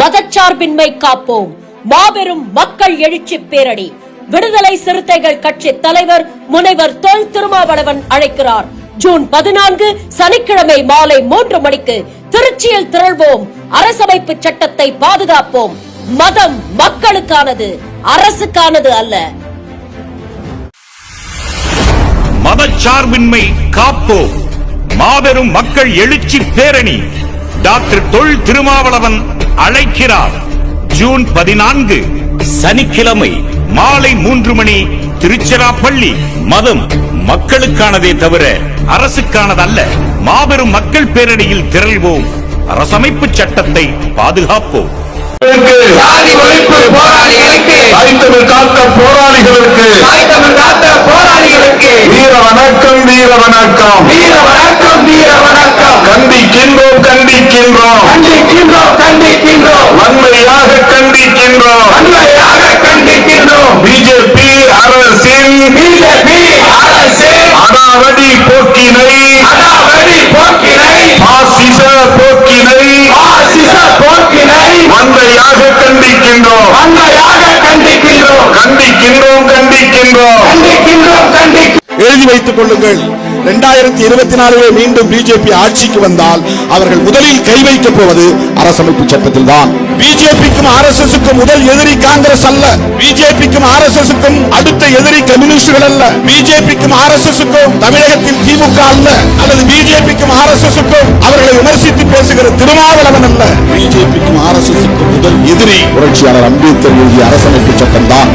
மதச்சார்பின்மை காப்போம். மாபெரும் மக்கள் எழுச்சி பேரணி. விடுதலை சிறுத்தைகள் கட்சி தலைவர் முனைவர் தொல் திருமாவளவன் அழைக்கிறார். ஜூன் பதினான்கு சனிக்கிழமை மாலை மூன்று மணிக்கு திருச்சியில் திரள்வோம். அரசமைப்பு சட்டத்தை பாதுகாப்போம். மதம் மக்களுக்கானது அரசுக்கானது அல்ல. மதச்சார்பின்மை காப்போம் மாபெரும் மக்கள் எழுச்சி பேரணி. டாக்டர் தொல் திருமாவளவன் அழைக்கிறார். ஜூன் பதினான்கு சனிக்கிழமை மாலை மூன்று மணி திருச்சிராப்பள்ளி. மதம் மக்களுக்கானதே தவிர அரசுக்கானதல்ல. மாபெரும் மக்கள் பேரணியில் திரள்வோம். அரசமைப்பு சட்டத்தை பாதுகாப்போம். போராளிகளுக்கு தாய்த்தமிழ் காத்த போராளிகளுக்கு வீர வணக்கம் வீர வணக்கம். வீர வணக்கம் வீர வணக்கம். கண்டிக்கின்றோம் கண்டிக்கின்றோம். கண்டிக்கின்றோம் கண்டிக்கின்றோம். வன்மையாக கண்டிக்கின்றோம். வன்மையாக கண்டிக்கின்றோம். பிஜேபி அரசின் பிஜேபி அரசு அடாவடி போக்கினை அடாவடி போக்கினை பாசிச போக்கினை ஆசிச போக்கினை வன்மையாக கண்டிக்கின்றோம். வன்மையாக கண்டிக்கின்றோம். கண்டிக்கின்றோம் கண்டிக்கின்றோம். எழுதி வைத்துக் கொள்ளுங்கள். இரண்டாயிரத்தி இருபத்தி நாலிலே மீண்டும் பிஜேபி ஆட்சிக்கு வந்தால் அவர்கள் முதலில் கை வைக்கப் போவது அரசமைப்பு சட்டத்தில் தான் பிஜேபிக்கும் ஆர் எஸ் எஸ்க்கும் முதல் எதிரி காங்கிரஸ் அல்ல. பிஜேபிக்கும் ஆர் எஸ் எஸ்க்கும் அடுத்த எதிரி கம்யூனிஸ்டுகள் அல்ல. பிஜேபிக்கும் ஆர் எஸ் எஸ்க்கும் தமிழகத்தில் திமுக அல்ல. அல்லது பிஜேபிக்கும் ஆர் எஸ் எஸ்க்கும் அவர்களை விமர்சித்து பேசுகிற திருமாவளவன் அல்ல. பிஜேபிக்கும் ஆர் எஸ் எஸ்க்கும் முதல் எதிரி புரட்சியாளர் அம்பேத்கர் எழுதிய அரசமைப்பு சட்டம் தான்